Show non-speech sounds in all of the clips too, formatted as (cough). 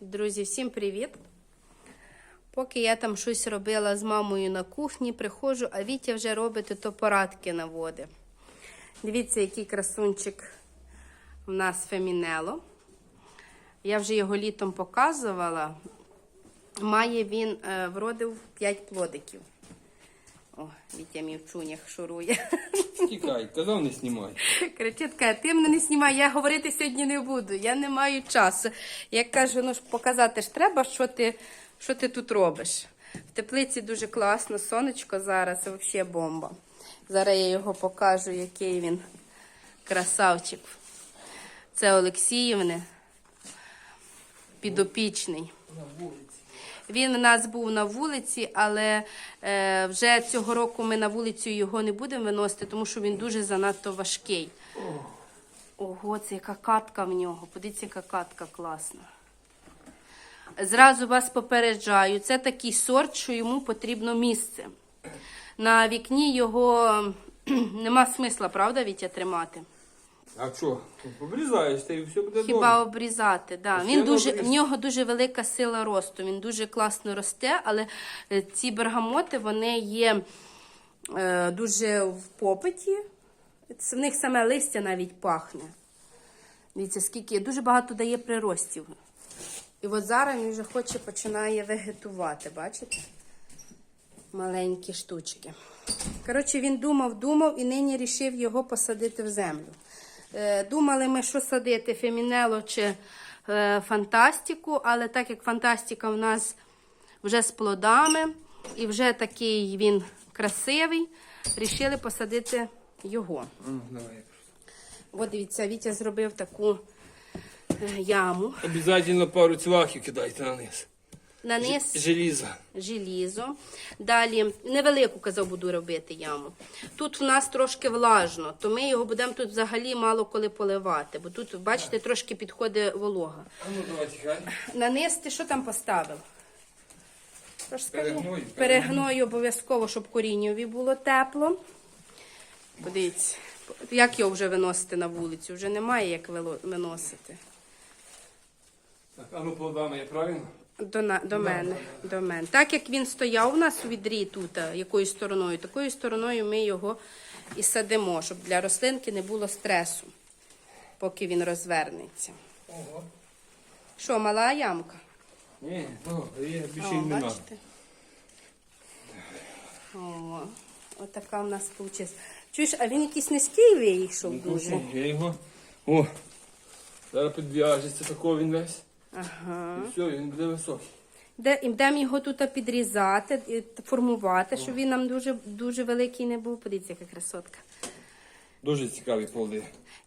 Друзі, всім привіт! Поки я там щось робила з мамою на кухні, приходжу, а Вітя вже робить то порадки наводить. Дивіться, який красунчик в нас фемінело. Я вже його літом показувала. Має він е, вродив 5 плодиків. О, Вітя мій в чунях шурує. (laughs) Тікай, казав не знімай. Кричить, каже, ти мене не знімай, я говорити сьогодні не буду, я не маю часу. Я кажу, ну ж показати ж треба, що ти, що ти тут робиш. В теплиці дуже класно, сонечко зараз, це взагалі бомба. Зараз я його покажу, який він красавчик. Це Олексіївни, підопічний. Він у нас був на вулиці, але е, вже цього року ми на вулицю його не будемо виносити, тому що він дуже занадто важкий. Ого, це яка катка в нього. Подивіться, яка катка класна. Зразу вас попереджаю, це такий сорт, що йому потрібно місце. На вікні його (clears throat) нема смисла, правда, Вітя, тримати? А що? Обрізаєш, та і все буде Хіба обрізати, да. Він дуже, обріз- в нього дуже велика сила росту, він дуже класно росте, але е, ці бергамоти вони є е, дуже в попиті. В них саме листя навіть пахне. Дивіться, скільки дуже багато дає приростів. І от зараз він вже хоче починає вегетувати, бачите? Маленькі штучки. Коротше, він думав, думав і нині рішив його посадити в землю. Е, Думали ми, що садити, фемінело чи е, фантастику, але так як фантастика в нас вже з плодами і вже такий він красивий, рішили посадити його. От дивіться, Вітя зробив таку е, яму. Обязательно пару цвахів кидайте на низ. На низ Желіза. желізо. Далі невелику казав, буду робити яму. Тут в нас трошки влажно, то ми його будемо тут взагалі мало коли поливати, бо тут, бачите, трошки підходить волога. А ну. Ти що там поставив? Тож. Перегною. Перегною обов'язково, щоб корінньові було тепло. Подивіться, як його вже виносити на вулицю? Вже немає як виносити. Так, а ну плодами, я правильно? До, на, до мене, до мене. Так як він стояв у нас у відрі тут, а, якою стороною, такою стороною ми його і садимо, щоб для рослинки не було стресу, поки він розвернеться. Ого. Що, мала ямка? Ні, ну, є більше О, нема. бачите? О, отака в нас вийшла. Чуєш, а він якийсь низький вийшов дуже. Я його. О, зараз підв'яжеться такого він весь. Ага. І все, він буде високий. Де, і будемо його тут підрізати, формувати, щоб він нам дуже, дуже великий не був. Подивіться, яка красотка. Дуже цікаві плоди.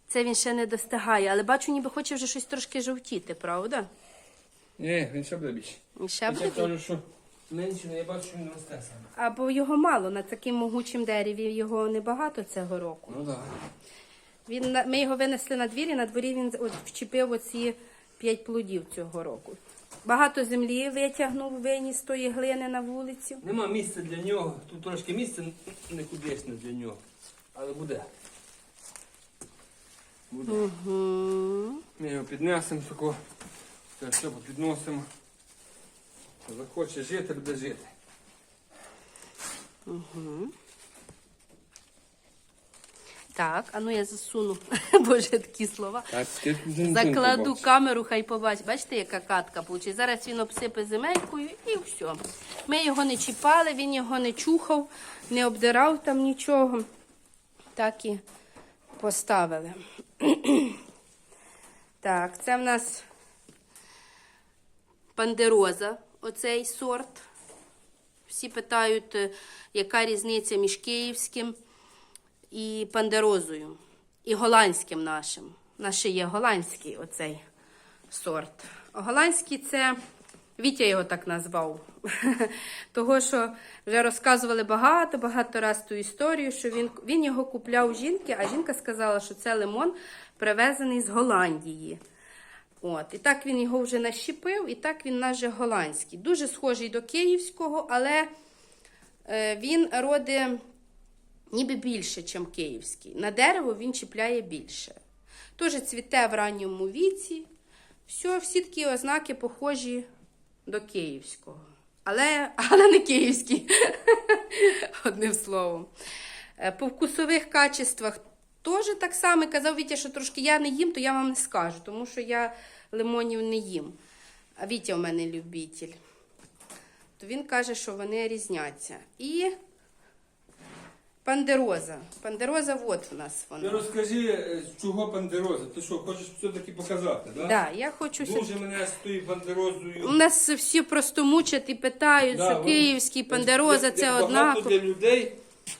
Це він ще не достигає, але бачу, ніби хоче вже щось трошки жовтіти, правда? Ні, він ще буде більше. І Ще Я буде? кажу, що менше, але я бачу, що він росте саме. Або його мало на таким могучим дереві, його небагато цього року. Ну так. Він, на- ми його винесли на двір, і на дворі він от вчепив оці п'ять плодів цього року. Багато землі витягнув, виніс тої глини на вулицю. Нема місця для нього. Тут трошки місця не кудесне для нього. Але буде. Буде. Угу. Ми його піднесемо тако. Це все попідносимо. Хто Захоче жити, буде жити. Так, а ну я засуну. (laughs) Боже, такі слова. Так, Закладу камеру, хай побачить. Бачите, яка катка вийшла. Зараз він обсипе земелькою і все. Ми його не чіпали, він його не чухав, не обдирав там нічого. Так і поставили. (clears throat) так, це в нас пандероза, оцей сорт. Всі питають, е, яка різниця між київським і пандерозою, і голландським нашим. Наш ще є голландський оцей сорт. Голландський це Вітя його так назвав. (laughs) Того, що вже розказували багато-багато раз ту історію, що він, він його купляв жінки, а жінка сказала, що це лимон привезений з Голландії. От, і так він його вже нащепив, і так він наже голландський. Дуже схожий до київського, але е, він роди ніби більше, ніж київський. На дерево він чіпляє більше. Теж цвіте в ранньому віці, Все, всі такі ознаки похожі до київського. Але, але не київський. (laughs) Одним словом. Е, По вкусових качествах теж так само казав Вітя, що трошки я не їм, то я вам не скажу, тому що я лимонів не їм. А Вітя у мене любитель. То він каже, що вони різняться. І пандероза. Пандероза, от у нас Ти вона. розкажи, е, чого пандероза? Ти що, хочеш все-таки показати, так? Да, я хочу все Дуже мене з тою У нас всі просто мучать і питають, Да, що вони- київський пандероза Як- це як Багато однаково. для людей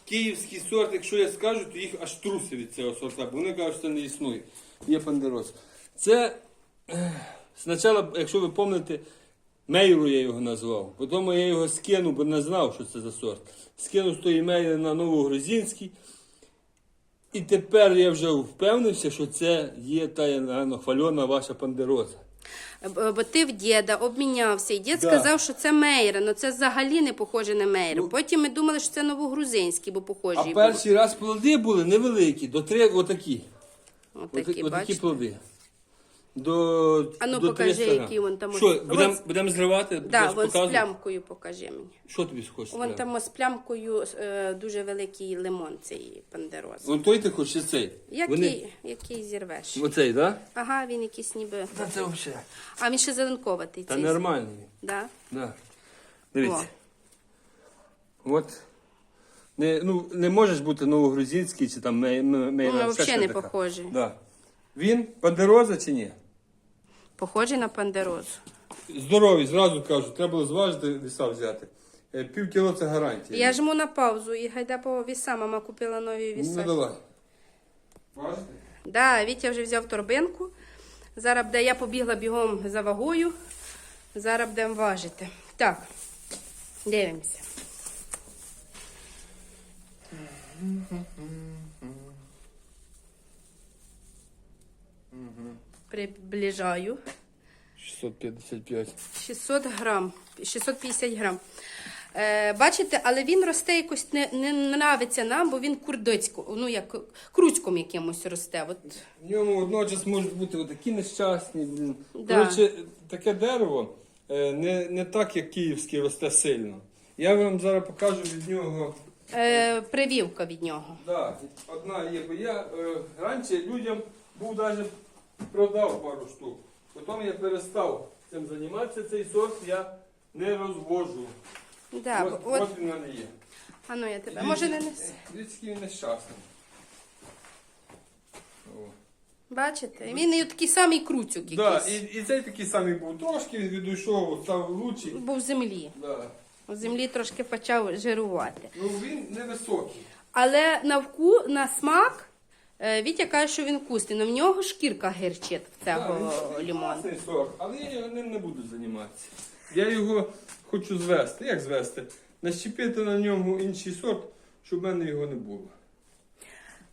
київський сорт, якщо я скажу, то їх аж труси від цього сорта, бо вони кажуть, що це не існує. Є пандероз. Це ех, спочатку, якщо ви пам'ятаєте, Мейру я його назвав. Потім я його скинув, бо не знав, що це за сорт. Скинув з тої мейри на Новогрозінський. І тепер я вже впевнився, що це є та напевно, хвальона ваша пандероза. Бо ти в діда обмінявся, і дід Да. сказав, що це Мейра, але це взагалі не похоже на Мейру. Ну, Потім ми думали, що це новогрузинський, бо похожі А були. перший раз плоди були невеликі, до три отакі. Отакі, Отакі, отакі плоди. До, А ну, до покажи, 300 грам. які вон там Що, будемо будем зривати? Да, Будеш вон з показувати? плямкою покажи мені. Що тобі хочеш? Вон там з плямкою е, дуже великий лимон цей пандероз. Вон той ти хочеш, чи цей? Який, Вони... який зірвеш? Оцей, так? Да? Ага, він якийсь ніби. Та це взагалі. А він ще зеленковатий. Та цей. нормальний. Да? Да. Дивіться. От. Не, ну, не можеш бути новогрузинський чи там мей, мей, мей, Ну, взагалі не така. похожий. Да. Він пандероза чи ні? Похожий на пандерозу. Здоровий, зразу кажу, треба було зважити віса взяти. Е, Пів кіло це гарантія. Я жму на паузу і гайда по віса. Мама купила нові Ну віса. давай. Важите? Да, Вітя вже взяв торбинку. Зараз буде, я побігла бігом за вагою. Зараз будемо важити. Так, дивимося. Приближаю. 655. 600 грам, 650 грам. Е, бачите, але він росте якось не, не нравиться нам, бо він курдицько, ну як круцьком якимось росте. От. В ньому водночас можуть бути отакі нещасні. блін. Да. Коротше, таке дерево е, не, не так, як київське, росте сильно. Я вам зараз покажу від нього. Е, привівка від нього. Да, одна є, бо я е, раніше людям був навіть продав пару штук. Потім я перестав цим займатися, цей сорт я не розвожу. Да, Ось, от, ось він в мене є. а ну я тебе. Може не нес. Людський нещасний. О. Бачите? Він і такий самий круцюк Да, і, і цей такий самий був. Трошки він відійшов, став лучший. Був в землі. Да. У землі трошки почав жирувати. Ну він невисокий. Але на вку, на смак, Вітя каже, що він але в нього шкірка гірчить в цього лімону. класний сорт, але я ним не буду займатися. Я його хочу звести. Як звести? Нащепити на ньому інший сорт, щоб в мене його не було.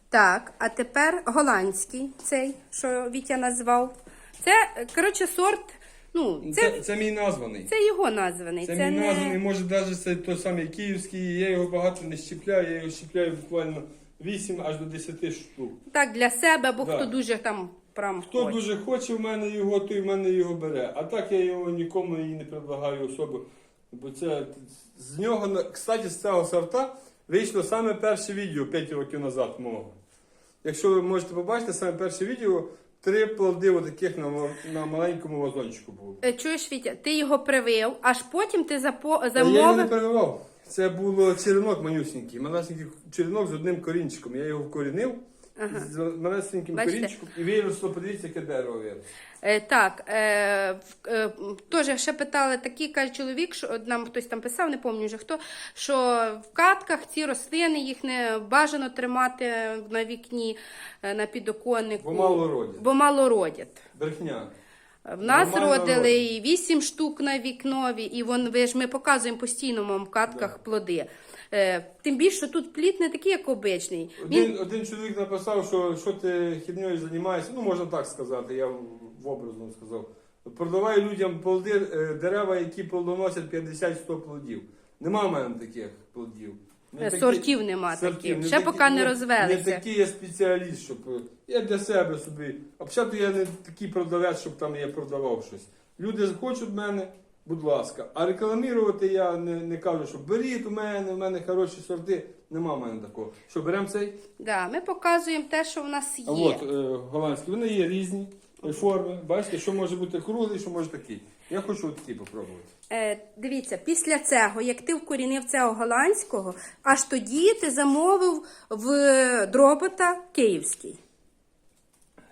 Так, а тепер голландський, цей, що Вітя назвав. Це, е, коротше, сорт, ну, Це, це, це, мій названий. це його названий. Це, Це, мій не... названий, може навіть це той самий київський, я його багато не щіпляю, я його щіпляю буквально 8 аж до 10 штук. Так, для себе, або Да. хто дуже там прям Хто хоче. дуже хоче в мене його, той в мене його бере. А так я його нікому і не предлагаю особо. Бо це з нього, на- кстати, з цього сорта вийшло саме перше відео 5 років назад мого. Якщо ви можете побачити, саме перше відео три плоди отаких на, ма- на маленькому вазончику було. Е, Чуєш, Вітя, ти його привив, аж потім ти запо... Я його не замовив. Це було черенок манюсінький, малесенький черенок з одним корінчиком. Я його вкорінив з малесеньким Бачите? корінчиком і виросло, подивіться, яке дерево виросло. Е, так, е, в- е, теж ще питали такий каже чоловік, що от нам хтось там писав, не пам'ятаю вже хто, що в катках ці рослини їх не бажано тримати на вікні, е, на підоконнику. Бо мало родять. Бо мало родять. Брехня. В нас Нормально родили і вісім штук на вікнові, і вон, ви ж ми показуємо постійно вам в катках плоди. Е, тим більше, що тут плід не такий, як обичний. Він Один, один чоловік написав, що, що ти херньою займаєшся, ну можна так сказати, я в, в образно сказав. Продавай людям плоди, е, дерева, які плодоносять 50-100 плодів. Нема в мене таких плодів. Не такі- сортів нема сортів, таких. не Ще такі- поки не Не розвелися. такий я спеціаліст, щоб е, я для себе собі. А взагалі я не такий продавець, щоб там я продавав щось. Люди хочуть в мене, будь ласка. А рекламувати я не, не кажу, що беріть у мене, у мене хороші сорти. Нема в мене такого. Що беремо цей? Да, ми показуємо те, що в нас є. А от е, голландські, вони є різні е, форми. Бачите, що може бути круглий, що може такий. Я хочу такий попробувати. Е, дивіться, після цього, як ти вкорінив цього голландського, аж тоді ти замовив в дробота київський.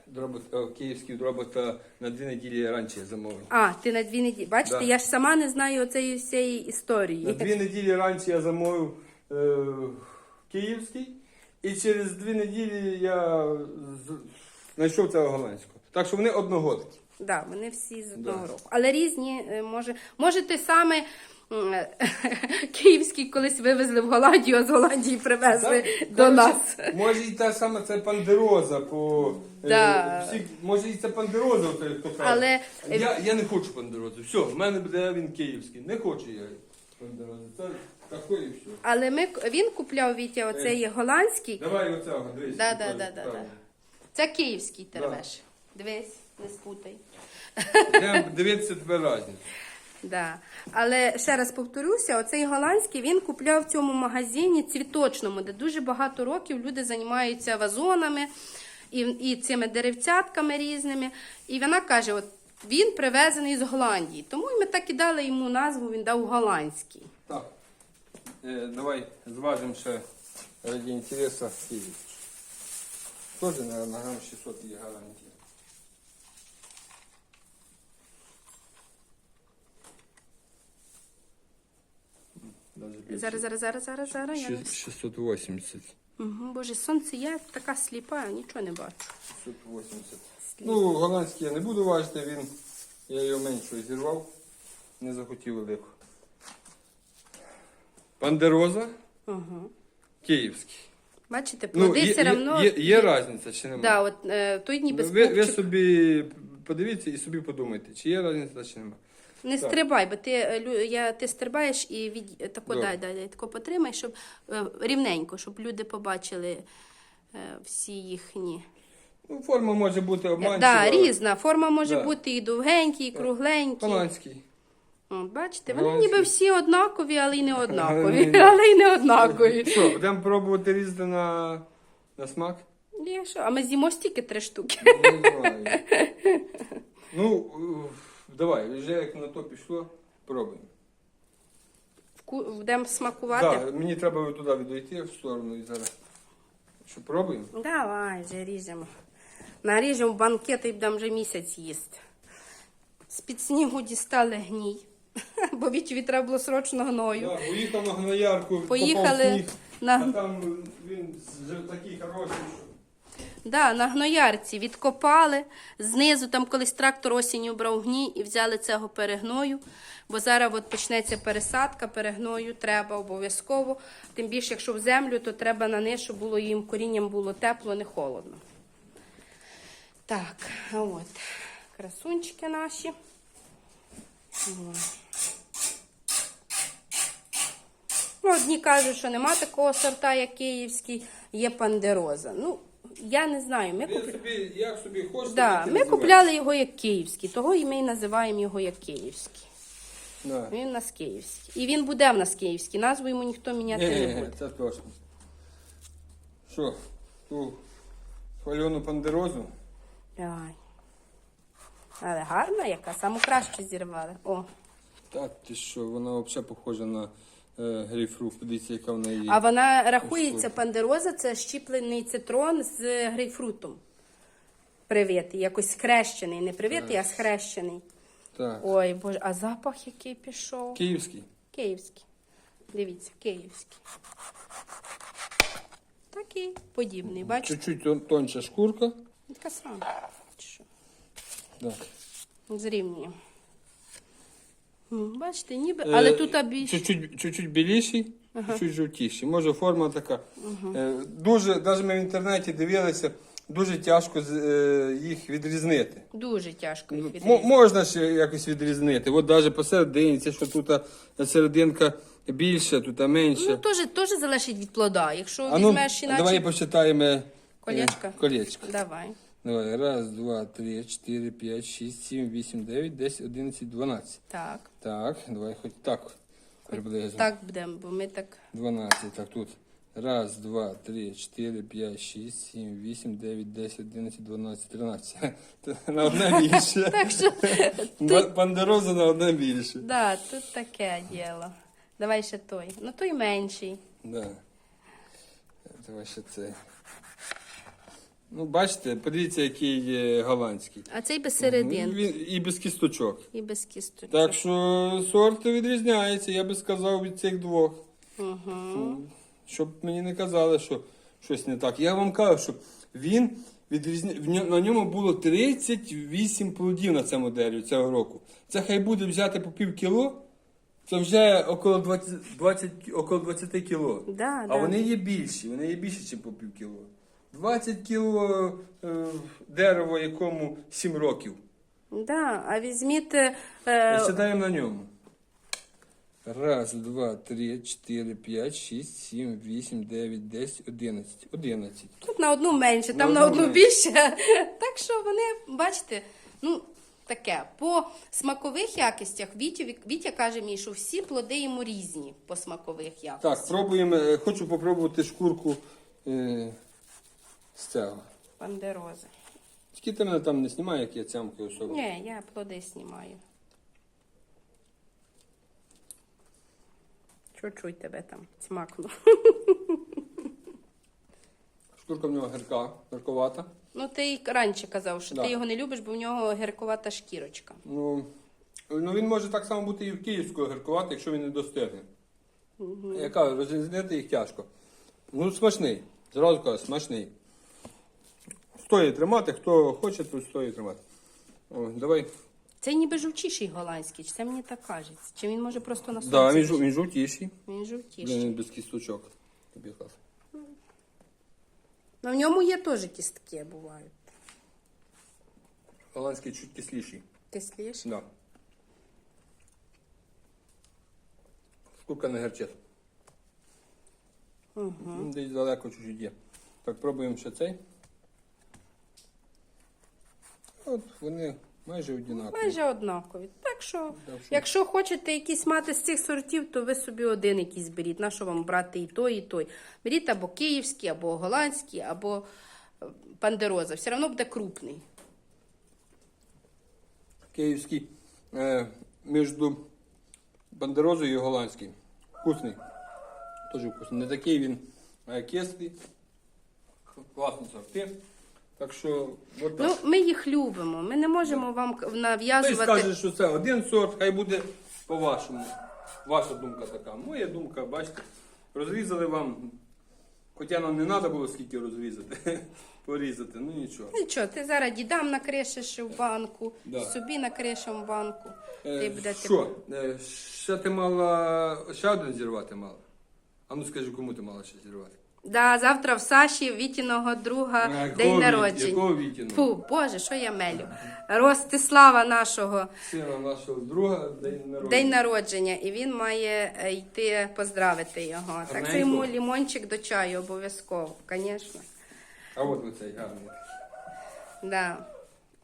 Дробот, е, київський дробота на дві неділі раніше замовив. А, ти на дві неділі. Бачите, Да. я ж сама не знаю оцеї всієї історії. На дві неділі раніше я замовив е, київський, і через дві неділі я з- знайшов цього голландського. Так що вони одногодки. Да, вони всі з одного Да. року. Але різні, е, може, може ти саме е, (laughs) київський колись вивезли в Голландію, а з Голландії привезли Так? до Коротше, нас. Може і та саме це пандероза по е, Да. всі- може і це пандероза, хто каже. Але- я, я не хочу пандерозу. Все, в мене буде він київський. Не хочу я пандерозу. Це такої все. Але ми, він купляв Вітя оцей голландський. Давай оцього, дивись. Да, да, да, да, да. Це київський тервеш. Дивись, не спутай. Йдемо дивитися тепер різницю. Да. Але ще раз повторюся, оцей голландський він купляв в цьому магазині цвіточному, де дуже багато років люди займаються вазонами і, і цими деревцятками різними. І вона каже: от він привезений з Голландії. Тому ми так і дали йому назву, він дав голландський. Так. Е, давай зважимо ще ради інтересу. Тоже, наверное, грам 600 є гарантія. Зараз, зараз, зараз, зараз, зараз. Я не... 680. Угу, Боже, сонце я така сліпа, нічого не бачу. 680. Ну, голландський я не буду важити, він, я його менше зірвав, не захотів велику. Пандероза, Угу. київський. Бачите, Ну, плоди є, все равно. є, є, є різниця чи немає? Да, от, е, той ніби ви, ви собі подивіться і собі подумайте, чи є різниця, чи немає. Не Так. стрибай, бо ти, е, лю- я, ти стрибаєш і від, е, тако, Добре. дай, дай, дай, тако потримай, щоб е, рівненько, щоб люди побачили е, всі їхні. Ну, форма може бути обманчива. да, різна. Форма може Да. бути і довгенькі, і кругленькі. Голландський. От, бачите, вони Голландський. ніби всі однакові, але й не (laughs) однакові. ні. (laughs) Але й не однакові. Що, будемо пробувати різати на, на смак? Є що? А ми з'їмо стільки три штуки. Не знаю. (laughs) Ну, е, давай, вже як на то пішло, пробуємо. Будемо смакувати. Так, мені треба туди відійти в сторону і зараз. Що, пробуємо? Давай, вже ріжемо. Наріжемо банкет і будемо вже місяць їсти. З-під снігу дістали гній, (laughs) бо вітрові треба було срочно гною. Так, поїхав на гноярку, Поїхали попав сніг, на- а там він вже такий хороший, що... Да, на гноярці відкопали. Знизу там колись трактор осінню брав гній і взяли цього перегною. Бо зараз от почнеться пересадка, перегною треба обов'язково. Тим більше, якщо в землю, то треба на них, щоб було їм корінням було тепло, не холодно. Так, от красунчики наші. Ну, одні кажуть, що нема такого сорта, як київський, є пандероза. Ну, я не знаю. Ми, куп... собі, як собі хочете, да, ми купляли його як київський, того і ми і називаємо його як київський. Да. Він у нас київський. І він буде в нас київський. Назву йому ніхто міняти не Ні, буде. це точно. Що, ту хвальону пандерозу? Давай. Але гарна яка, саму кращу зірвали. О. Так, ти що, вона взагалі похожа на грейпфрут. Подивіться, яка в неї. А вона рахується пандероза, це щіплений цитрон з грейпфрутом. Привитий, якось схрещений. Не привитий, а схрещений. Так. Ой, боже, а запах який пішов. Київський. Київський. Дивіться, київський. Такий подібний, бачите? Чуть-чуть тон- тонша шкурка. Така сама. Так. Зрівнюємо. М, Бачите, ніби, але Е, тут більш. Чуть-чуть, чуть-чуть біліший, чуть-чуть жовтіший. Може форма така. Е, Дуже, навіть ми в інтернеті дивилися, дуже тяжко з- е, їх відрізнити. Дуже тяжко їх М- відрізати. можна ще якось відрізнити. От навіть посерединці, що тут а, серединка більше, тут а Ну, менше. теж, теж залежить від плода. Якщо а ну, візьмеш іначе... давай посчитаємо. е, Колечко? Колечко. Давай. Давай, раз, два, три, чотири, п'ять, шість, сім, вісім, дев'ять, десять, одинадцять, дванадцять. Так. Так, давай хоч так приблизно. Так будемо, бо ми так. 12, так тут. Раз, два, три, чотири, п'ять, шість, сім, вісім, дев'ять, десять, одинадцять, дванадцять, тринадцять. (laughs) На одне (laughs) більше. Так що, (laughs) Бандероза на одне більше. да, тут таке діло. Давай ще той. Ну той менший. Да. Давай ще це. Ну, бачите, подивіться, який є голландський. А цей без середин. Він і без кісточок. І без кісточок. Так що сорт відрізняється, я би сказав, від цих двох. Угу. Щоб мені не казали, що щось не так. Я вам кажу, що він відрізня... на ньому було 38 плодів на цьому дереві цього року. Це хай буде взяти по пів кіло, це вже около 20, 20, около 20 кіло. Да, а да. вони є більші, вони є більші, ніж по пів кіло. 20 кіло е, дерево, якому 7 років. Да, а візьміть. е, Сідаємо на ньому. Раз, два, три, чотири, п'ять, шість, сім, вісім, дев'ять, десять, одинадцять. Одинадцять. Тут на одну менше, там На одну більше. (laughs) Так що вони, бачите, ну таке. По смакових якостях Вітя, Вітя каже мені, що всі плоди йому різні по смакових якостях. Так, пробуємо. е, Хочу попробувати шкурку е, з цього. Пандерози. Мене там не знімає, як я цямкою особо. Ні, я плоди знімаю. Чуть-чуть тебе там цмакну. Шкурка в нього гірка, гірковата. Ну, ти й раніше казав, що Да. ти його не любиш, бо в нього гірковата шкірочка. Ну, ну він може так само бути і в київського гіркувати, якщо він не достигне. Яка розрізнити їх тяжко. Ну, смачний. Зразу кажу, смачний. Стоїть тримати, хто хоче, то стоїть тримати. О, давай. Це ніби жовтіший голландський, чи це мені так кажеться? Чи він може просто на сонці? Да, він, жу- він жовтіший. Він жовтіший. Він без кісточок. Тобі кажу. Ну, в ньому є теж кістки, бувають. Голландський чуть кисліший. Кисліше. Да. Скільки не герчит. Угу. Десь далеко чуть-чуть є. Так, пробуємо ще цей. От вони майже однакові. Майже однакові. Так що, якщо хочете якісь мати з цих сортів, то ви собі один якийсь беріть. На що вам брати і той, і той. Беріть або київський, або голландський, або е, пандероза. Все одно буде крупний. Київський е, між бандерозою і голландським. Вкусний. Дуже вкусний. Не такий він е, кислий. Класні сорти. Так що, от так. Ну, ми їх любимо. Ми не можемо вам Хтось нав'язувати. скаже, що це один сорт, хай буде по-вашому. Ваша думка така. Моя думка, бачите, розрізали вам. Хоча нам не треба було скільки розрізати, (laughs) порізати, ну нічого. Нічого, ти зараз дідам накришиш в банку, Да. собі накришем в банку. Ти Е, будете... що, е, ще ти мала, ще один зірвати мала? А ну скажи, кому ти мала ще зірвати? Да, завтра в Саші Вітіного друга А, якого день Віт- народження. якого Вітіного? Фу, Боже, що я мелю. Ростислава нашого Сина нашого друга, день народження. день народження, і він має е, йти поздравити його. Так Гарненько. це йому лімончик до чаю обов'язково, звісно. А от оцей гарний. Да.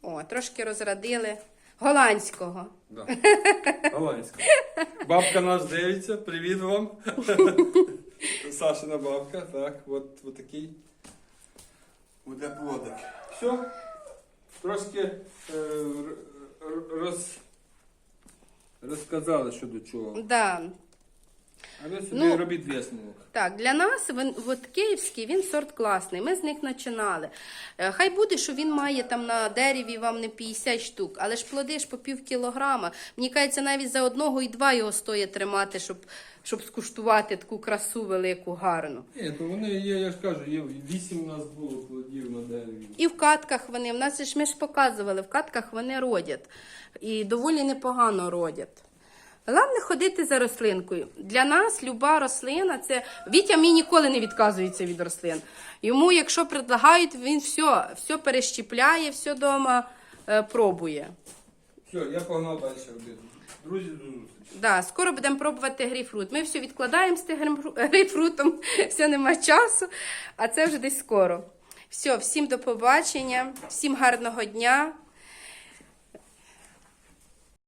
О, трошки розрадили. Голландського. Да. Голландська. Бабка нас дивиться, привіт вам. (laughs) Сашина бабка, так, от, от такий буде плодик. Все. Трошки е, роз, розказали, що до чого. Да. А ви собі Ну, робіть висновок. Так, для нас він, от київський він сорт класний. Ми з них починали. Е, Хай буде, що він має там на дереві вам не 50 штук, але ж плоди ж по пів кілограма. Мені кажеться, навіть за одного і два його стоїть тримати, щоб, щоб скуштувати таку красу велику, гарну. Ні, то вони є, я ж кажу, є вісім у нас було плодів на дереві. І в катках вони, в нас ж ми ж показували, в катках вони родять. І доволі непогано родять. Головне ходити за рослинкою. Для нас люба рослина це. Вітя мій ніколи не відказується від рослин. Йому, якщо предлагають, він все, все перещіпляє, все вдома е, пробує. Все, я погнав далі робити. Друзі. Да, скоро будемо пробувати грейпфрут. Ми все відкладаємо з тим грейпфру- грейпфрутом, (laughs) все нема часу, а це вже десь скоро. Все, всім до побачення, всім гарного дня.